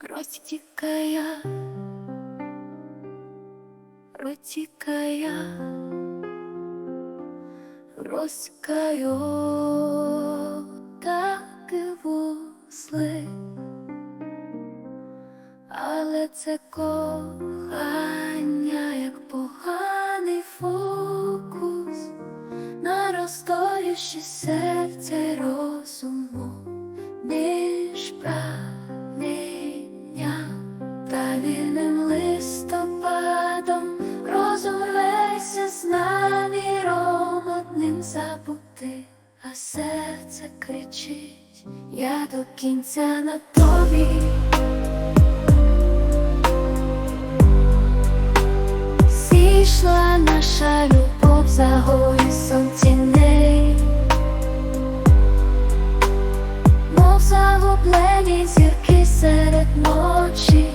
Розтікає, розтікає, розтікаю так і вузли, але це кохання, як поганий фокус, на розторіші серця й Вільним листопадом розумейся з нами одним забути, а серце кричить, я до кінця на тобі. Зійшла наша любов за горісом тіней, мов загублені зірки серед ночі.